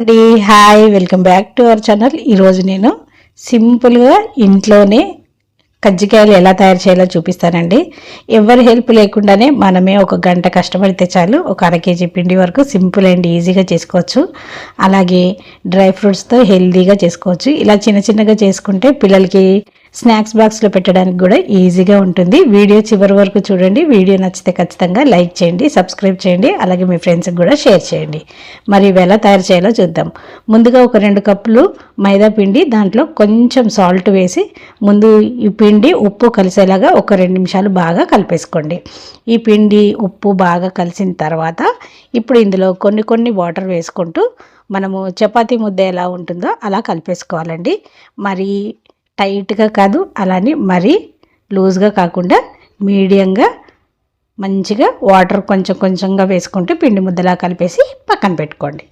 అండి. Hi welcome back to our channel. ఈరోజు నేను సింపుల్గా ఇంట్లోనే కజ్జికాయలు ఎలా తయారు చేయాలో చూపిస్తానండి. ఎవరి హెల్ప్ లేకుండానే మనమే ఒక గంట కష్టపడితే చాలు ఒక అర కేజీ పిండి వరకు సింపుల్ అండ్ ఈజీగా చేసుకోవచ్చు. అలాగే డ్రై ఫ్రూట్స్తో హెల్దీగా చేసుకోవచ్చు. ఇలా చిన్న చిన్నగా చేసుకుంటే పిల్లలకి స్నాక్స్ బాక్స్లో పెట్టడానికి కూడా ఈజీగా ఉంటుంది. వీడియో చివరి వరకు చూడండి. వీడియో నచ్చితే ఖచ్చితంగా లైక్ చేయండి సబ్స్క్రైబ్ చేయండి అలాగే మీ ఫ్రెండ్స్కి కూడా షేర్ చేయండి. మరి ఇవి ఎలా తయారు చేయాలో చూద్దాం. ముందుగా ఒక రెండు కప్పులు మైదా పిండి దాంట్లో కొంచెం సాల్ట్ వేసి ముందు ఈ పిండి ఉప్పు కలిసేలాగా ఒక రెండు నిమిషాలు బాగా కలిపేసుకోండి. ఈ పిండి ఉప్పు బాగా కలిసిన తర్వాత ఇప్పుడు ఇందులో కొన్ని కొన్ని వాటర్ వేసుకుంటూ మనము చపాతీ ముద్ద ఎలా ఉంటుందో అలా కలిపేసుకోవాలండి. మరి టైట్గా కాదు అలానే మరీ లూజ్గా కాకుండా మీడియంగా మంచిగా వాటర్ కొంచెం కొంచెంగా వేసుకుంటూ పిండి ముద్దలా కలిపేసి పక్కన పెట్టుకోండి.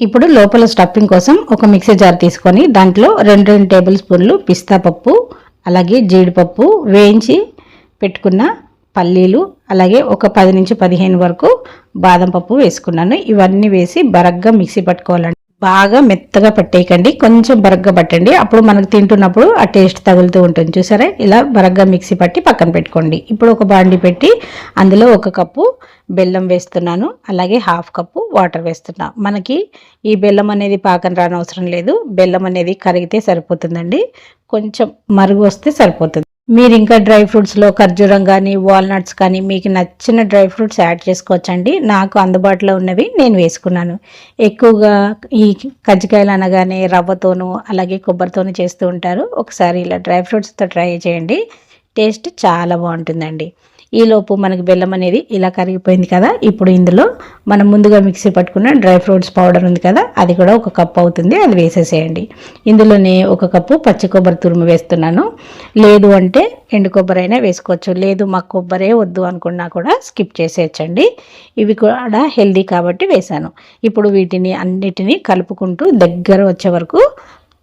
ఇప్పుడు లోపల స్టఫింగ్ కోసం ఒక మిక్సీ జార్ తీసుకొని దాంట్లో రెండు రెండు టేబుల్ స్పూన్లు పిస్తా పప్పు అలాగే జీడిపప్పు వేయించి పెట్టుకున్న పల్లీలు అలాగే ఒక పది నుంచి పదిహేను వరకు బాదం పప్పు వేసుకున్నాను. ఇవన్నీ వేసి బరగ్గా మిక్సీ పట్టుకోవాలండి. బాగా మెత్తగా పట్టేయకండి. కొంచెం బరగ్గా పట్టండి. అప్పుడు మనకు తింటున్నప్పుడు ఆ టేస్ట్ తగులుతూ ఉంటుంది. చూసారా? ఇలా బరగ్గా మిక్సీ పట్టి పక్కన పెట్టుకోండి. ఇప్పుడు ఒక బాండి పెట్టి అందులో ఒక కప్పు బెల్లం వేస్తున్నాను. అలాగే హాఫ్ కప్పు వాటర్ వేస్తున్నా. మనకి ఈ బెల్లం అనేది పాకం రానవసరం లేదు. బెల్లం అనేది కరిగితే సరిపోతుందండి. కొంచెం మరుగు వస్తే సరిపోతుంది. మీరు ఇంకా డ్రై ఫ్రూట్స్లో ఖర్జూరం కానీ వాల్నట్స్ కానీ మీకు నచ్చిన డ్రై ఫ్రూట్స్ యాడ్ చేసుకోవచ్చండి. నాకు అందుబాటులో ఉన్నవి నేను వేసుకున్నాను. ఎక్కువగా ఈ కజ్జికాయలు అనగానే రవ్వతోనూ అలాగే కొబ్బరితోనూ చేస్తూ ఉంటారు. ఒకసారి ఇలా డ్రై ఫ్రూట్స్తో ట్రై చేయండి. టేస్ట్ చాలా బాగుంటుందండి. ఈలోపు మనకి బెల్లం అనేది ఇలా కరిగిపోయింది కదా ఇప్పుడు ఇందులో మనం ముందుగా మిక్సీ పట్టుకున్న డ్రై ఫ్రూట్స్ పౌడర్ ఉంది కదా అది కూడా ఒక కప్ అవుతుంది అది వేసేసేయండి. ఇందులోనే ఒక కప్పు పచ్చి కొబ్బరి తురుము వేస్తున్నాను. లేదు అంటే ఎండు కొబ్బరి అయినా వేసుకోవచ్చు లేదు మాకు కొబ్బరే వద్దు అనుకున్నా కూడా స్కిప్ చేసేయచ్చండి. ఇవి కూడా హెల్దీ కాబట్టి వేశాను ఇప్పుడు వీటిని అన్నిటినీ కలుపుకుంటూ దగ్గర వచ్చే వరకు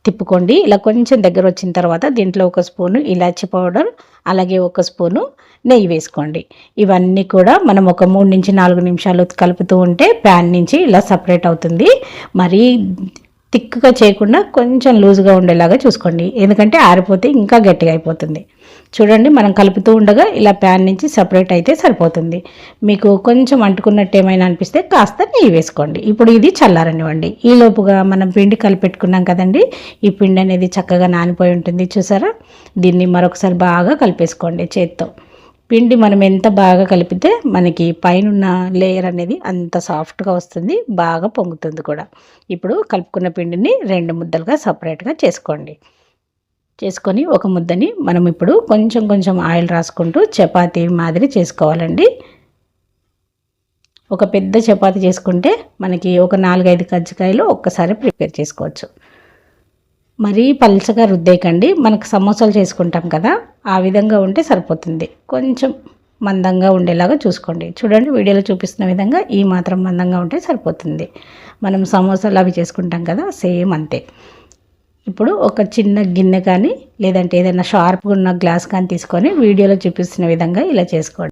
తిప్పుకోండి. ఇలా కొంచెం దగ్గర వచ్చిన తర్వాత దీంట్లో ఒక స్పూను ఇలాచి పౌడర్ అలాగే ఒక స్పూను నెయ్యి వేసుకోండి. ఇవన్నీ కూడా మనం ఒక మూడు నుంచి నాలుగు నిమిషాలు కలుపుతూ ఉంటే ప్యాన్ నుంచి ఇలా సపరేట్ అవుతుంది. మరీ థిక్గా చేయకుండా కొంచెం లూజ్గా ఉండేలాగా చూసుకోండి. ఎందుకంటే ఆరిపోతే ఇంకా గట్టిగా అయిపోతుంది. చూడండి మనం కలుపుతూ ఉండగా ఇలా ప్యాన్ నుంచి సపరేట్ అయితే సరిపోతుంది. మీకు కొంచెం అంటుకున్నట్టు ఏమైనా అనిపిస్తే కాస్త నెయ్యి వేసుకోండి. ఇప్పుడు ఇది చల్లారనివ్వండి. ఈ లోపుగా మనం పిండి కలిపెట్టుకున్నాం కదండి ఈ పిండి అనేది చక్కగా నానిపోయి ఉంటుంది చూసారా? దీన్ని మరొకసారి బాగా కలిపేసుకోండి చేత్తో. పిండి మనం ఎంత బాగా కలిపితే మనకి పైన లేయర్ అనేది అంత సాఫ్ట్గా వస్తుంది బాగా పొంగుతుంది కూడా. ఇప్పుడు కలుపుకున్న పిండిని రెండు ముద్దలుగా సపరేట్గా చేసుకోండి. చేసుకొని ఒక ముద్దని మనం ఇప్పుడు కొంచెం కొంచెం ఆయిల్ రాసుకుంటూ చపాతీ మాదిరి చేసుకోవాలండి. ఒక పెద్ద చపాతీ చేసుకుంటే మనకి ఒక నాలుగైదు కజ్జికాయలు ఒక్కసారి ప్రిపేర్ చేసుకోవచ్చు. మరీ పల్చగా రుద్దేయకండి మనకు సమోసాలు చేసుకుంటాం కదా ఆ విధంగా ఉంటే సరిపోతుంది. కొంచెం మందంగా ఉండేలాగా చూసుకోండి. చూడండి వీడియోలో చూపిస్తున్న విధంగా ఈ మాత్రం మందంగా ఉంటే సరిపోతుంది. మనం సమోసాలు అవి చేసుకుంటాం కదా సేమ్ అంతే. ఇప్పుడు ఒక చిన్న గిన్నె కానీ లేదంటే ఏదైనా షార్ప్గా ఉన్న గ్లాస్ కానీ తీసుకొని వీడియోలో చూపిస్తున్న విధంగా ఇలా చేసుకోండి.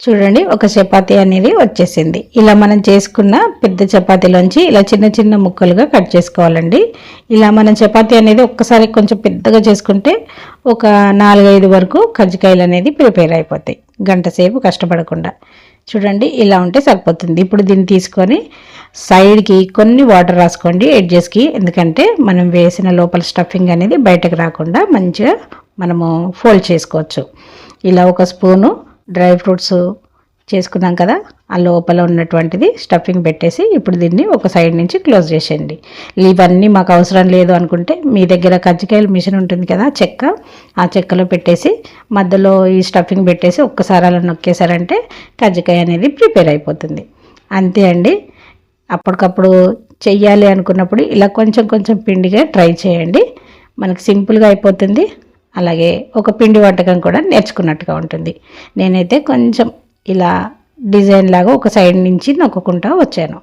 చూడండి ఒక చపాతీ అనేది వచ్చేసింది. ఇలా మనం చేసుకున్న పెద్ద చపాతీలోంచి ఇలా చిన్న చిన్న ముక్కలుగా కట్ చేసుకోవాలండి. ఇలా మనం చపాతీ అనేది ఒక్కసారి కొంచెం పెద్దగా చేసుకుంటే ఒక నాలుగైదు వరకు కజ్జికాయలు అనేది ప్రిపేర్ అయిపోతాయి. గంట సేపు కష్టపడకుండా. చూడండి ఇలా ఉంటే సరిపోతుంది. ఇప్పుడు దీన్ని తీసుకొని సైడ్కి కొన్ని వాటర్ రాసుకోండి ఎడ్జెస్కి. ఎందుకంటే మనం వేసిన లోపల స్టఫింగ్ అనేది బయటకు రాకుండా మంచిగా మనము ఫోల్డ్ చేసుకోవచ్చు. ఇలా ఒక స్పూను డ్రై ఫ్రూట్స్ చేసుకున్నాం కదా ఆ లోపల ఉన్నటువంటిది స్టఫింగ్ పెట్టేసి ఇప్పుడు దీన్ని ఒక సైడ్ నుంచి క్లోజ్ చేసేయండి. ఇవన్నీ మాకు అవసరం లేదు అనుకుంటే మీ దగ్గర కజ్జికాయల మిషన్ ఉంటుంది కదా చెక్క ఆ చెక్కలో పెట్టేసి మధ్యలో ఈ స్టఫింగ్ పెట్టేసి ఒక్కసారి అలా నొక్కేసారంటే కజ్జికాయ అనేది ప్రిపేర్ అయిపోతుంది. అంతే అండి. అప్పటికప్పుడు చెయ్యాలి అనుకున్నప్పుడు ఇలా కొంచెం కొంచెం పిండిగా ట్రై చేయండి. మనకు సింపుల్గా అయిపోతుంది. అలాగే ఒక పిండి వంటకం కూడా నేర్చుకున్నట్టుగా ఉంటుంది. నేనైతే కొంచెం ఇలా డిజైన్ లాగా ఒక సైడ్ నుంచి నొక్కుంటా వచ్చాను.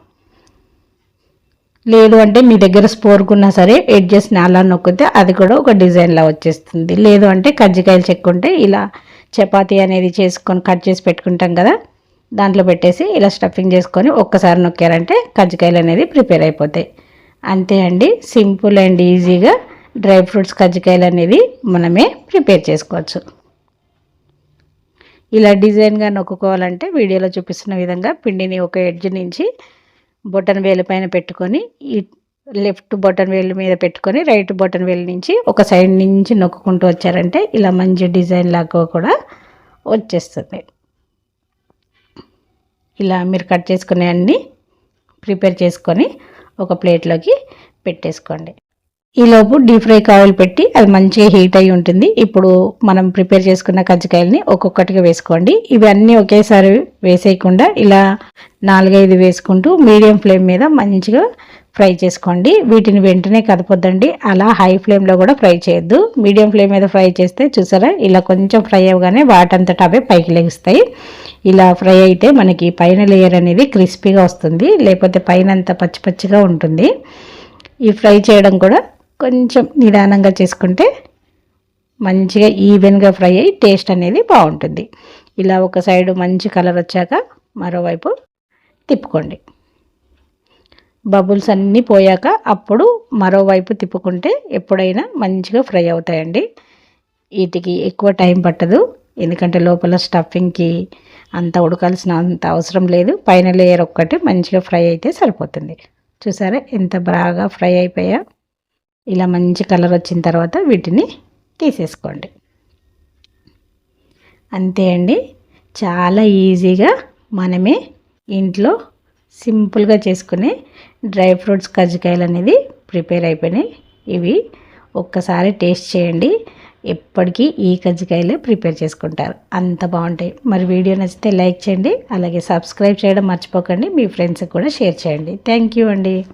లేదు అంటే మీ దగ్గర స్పోర్కున్నా సరే ఎడ్జెస్ని అలా నొక్కితే అది కూడా ఒక డిజైన్లా వచ్చేస్తుంది. లేదు అంటే కజ్జికాయలు చెక్కుంటే ఇలా చపాతీ అనేది చేసుకొని కట్ చేసి పెట్టుకుంటాం కదా దాంట్లో పెట్టేసి ఇలా స్టఫింగ్ చేసుకొని ఒక్కసారి నొక్కారంటే కజ్జికాయలు అనేది ప్రిపేర్ అయిపోతాయి. అంతే అండి సింపుల్ అండ్ ఈజీగా డ్రై ఫ్రూట్స్ కజ్జికాయలు అనేది మనమే ప్రిపేర్ చేసుకోవచ్చు. ఇలా డిజైన్గా నొక్కుకోవాలంటే వీడియోలో చూపిస్తున్న విధంగా పిండిని ఒక ఎడ్జ్ నుంచి బొటన్ వేలు పైన పెట్టుకొని ఈ లెఫ్ట్ బొటన్ వేలు మీద పెట్టుకొని రైట్ బొటన్ వేలు నుంచి ఒక సైడ్ నుంచి నొక్కుంటూ వచ్చారంటే ఇలా మంచి డిజైన్ లాగా కూడా వచ్చేస్తుంది. ఇలా మీరు కట్ చేసుకునే అన్నీ ప్రిపేర్ చేసుకొని ఒక ప్లేట్లోకి పెట్టేసుకోండి. ఈలోపు డీప్ ఫ్రై ఆయిల్ పెట్టి అది మంచిగా హీట్ అయి ఉంటుంది. ఇప్పుడు మనం ప్రిపేర్ చేసుకున్న కజ్జికాయలని ఒక్కొక్కటిగా వేసుకోండి. ఇవి అన్నీ ఒకేసారి వేసేయకుండా ఇలా నాలుగైదు వేసుకుంటూ మీడియం ఫ్లేమ్ మీద మంచిగా ఫ్రై చేసుకోండి. వీటిని వెంటనే కదపొద్దండి. అలా హై ఫ్లేమ్లో కూడా ఫ్రై చేయొద్దు. మీడియం ఫ్లేమ్ మీద ఫ్రై చేస్తే చూసారా? ఇలా కొంచెం ఫ్రై అవ్వగానే వాటంతట అవే పైకి లెగుస్తాయి. ఇలా ఫ్రై అయితే మనకి పైన లేయర్ అనేది క్రిస్పీగా వస్తుంది. లేకపోతే పైన అంతా పచ్చి పచ్చిగా ఉంటుంది. ఈ ఫ్రై చేయడం కూడా కొంచెం నిదానంగా చేసుకుంటే మంచిగా ఈవెన్గా ఫ్రై అయ్యి టేస్ట్ అనేది బాగుంటుంది. ఇలా ఒక సైడు మంచి కలర్ వచ్చాక మరోవైపు తిప్పుకోండి. బబుల్స్ అన్నీ పోయాక అప్పుడు మరోవైపు తిప్పుకుంటే ఎప్పుడైనా మంచిగా ఫ్రై అవుతాయండి. వీటికి ఎక్కువ టైం పట్టదు. ఎందుకంటే లోపల స్టఫింగ్కి అంత ఉడకాల్సిన అంత అవసరం లేదు. పైన లేయర్ ఒక్కటి మంచిగా ఫ్రై అయితే సరిపోతుంది. చూసారా ఎంత బాగా ఫ్రై అయిపోయా? ఇలా మంచి కలర్ వచ్చిన తర్వాత వీటిని తీసేసుకోండి. అంతే అండి. చాలా ఈజీగా మనమే ఇంట్లో సింపుల్గా చేసుకునే డ్రై ఫ్రూట్స్ కజ్జికాయలు అనేది ప్రిపేర్ అయిపోయినాయి. ఇవి ఒక్కసారి టేస్ట్ చేయండి. ఎప్పటికీ ఈ కజ్జికాయలే ప్రిపేర్ చేసుకుంటారు. అంత బాగుంటాయి. మరి వీడియో నచ్చితే లైక్ చేయండి. అలాగే సబ్స్క్రైబ్ చేయడం మర్చిపోకండి. మీ ఫ్రెండ్స్కి కూడా షేర్ చేయండి. థ్యాంక్ యూ అండి.